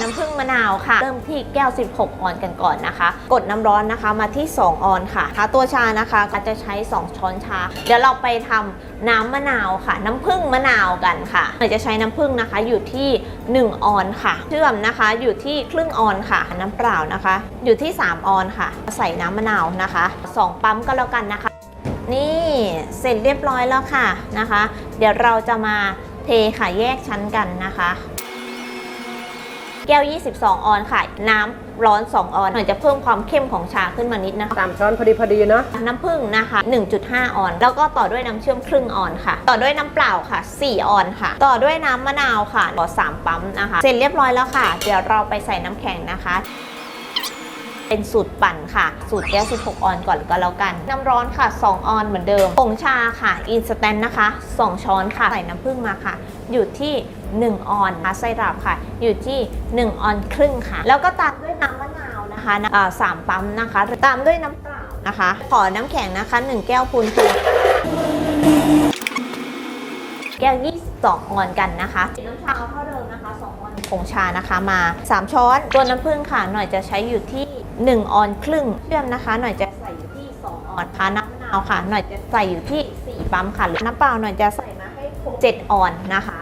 น้ำผึ้งมะนาวค่ะ เริ่มที่แก้ว 16 ออนกันก่อนนะคะ กดน้ำร้อนนะคะมาที่ 2 ออนค่ะค่ะตัวชานะคะก็จะใช้ 2 ช้อนชา เดี๋ยวเราไปทำน้ำมะนาวค่ะ น้ำผึ้งมะนาวกันค่ะเราจะใช้น้ำผึ้งนะคะอยู่ที่ 1 ออนค่ะ เชื่อมนะคะอยู่ที่ครึ่งออนค่ะ น้ำเปล่านะคะ อยู่ที่ 3 ออนค่ะ ใส่น้ำมะนาวนะคะ 2 ปั๊มก็แล้วกันนะคะ นี่เสร็จเรียบร้อยแล้วค่ะนะคะ เดี๋ยวเราจะมาเทค่ะแยกชั้นกันนะคะ แก้ว 22 ออนค่ะ น้ำร้อน 2 ออนหน่อยจะเพิ่มความเข้มของชาขึ้นมานิดนะคะ สามช้อนพอดีพอดีเนาะน้ำผึ้งนะคะ 1.5 ออน แล้วก็ต่อด้วยน้ำเชื่อมครึ่งออนค่ะ ต่อด้วยน้ำเปล่าค่ะ 4 ออนค่ะ ต่อด้วยน้ำมะนาวค่ะต่อ3ปั๊มนะคะ เสร็จเรียบร้อยแล้วค่ะ เดี๋ยวเราไปใส่น้ำแข็งนะคะ เป็นสูตรปั่นค่ะ สูตรแก้ว16 ออนก่อนก็แล้วกัน น้ำร้อนค่ะ 2 ออนเหมือนเดิมผงชาค่ะอินสแตนนะคะ 2 ช้อนค่ะ ใส่น้ำผึ้งมาค่ะ อยู่ที่ 1 ออนนะคะไส้ราบค่ะ อยู่ที่ 1 ออนครึ่งค่ะ แล้วก็ตามด้วยน้ำมะนาวนะคะสามปั๊มนะคะ ตามด้วยน้ำเปล่านะคะ ขอน้ำแข็งนะคะ 1 แก้วพูนพูนแก้ว22ออนกันนะคะน้ำชาเท่าเดิมนะคะ2ออนผงชานะคะมา 3 ช้อน ตัวน้ำผึ้งค่ะ หน่อยจะใช้อยู่ที่ 1 ออนครึ่งเชื่อมนะคะ หน่อยจะใส่อยู่ที่ 2 ออนค่ะน้ำมะนาวค่ะ หน่อยจะใส่อยู่ที่ 4 ปั๊มค่ะน้ำเปล่าหน่อยจะใส่มาให้ครบ7ออนนะคะ